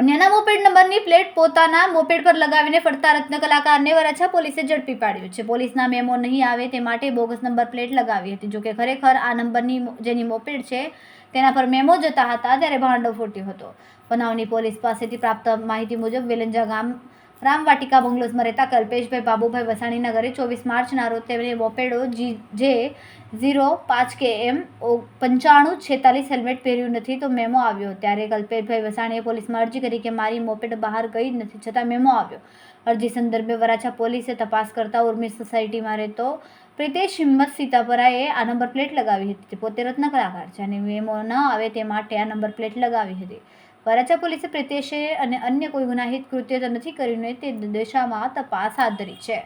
અન્યના મોપેડ નંબરની પ્લેટ પોતાના મોપેડ પર લગાવીને ફરતા રત્ન કલાકારને વરાછા પોલીસે ઝડપી પાડ્યો છે. પોલીસના મેમો નહીં આવે તે માટે બોગસ નંબર પ્લેટ લગાવી હતી. જોકે ખરેખર આ નંબરની જેની મોપેડ છે, તેના પર મેમો જતા હતા ત્યારે ભાંડો ફૂટ્યો હતો. બનાવની પોલીસ પાસેથી પ્રાપ્ત માહિતી મુજબ વેલંજા ગામ રામવાટિકા બંગલોઝમાં રહેતા કલ્પેશભાઈ બાબુભાઈ વસાણીના ઘરે ચોવીસ માર્ચના રોજ તેમણે મોપેડો જી, જે ઝીરો પાંચ કે એમ પંચાણું છેતાલીસ હેલ્મેટ પહેર્યું નથી તો મેમો આવ્યો. ત્યારે કલ્પેશભાઈ વસાણીએ પોલીસમાં અરજી કરી કે મારી મોપેડ બહાર ગઈ જ નથી છતાં મેમો આવ્યો. અરજી સંદર્ભે વરાછા પોલીસે તપાસ કરતા ઉર્મી સોસાયટીમાં રહેતો પ્રિતેશ હિંમત સીતાપરાએ આ નંબર પ્લેટ લગાવી હતી. પોતે રત્ન કલાકાર છે અને મેમો ન આવે તે માટે આ નંબર પ્લેટ લગાવી હતી. વરાછા પોલીસે પ્રિતેશે અને અન્ય કોઈ ગુનાહિત કૃત્ય નથી કર્યું તે દિશામાં તપાસ હાથ ધરી છે.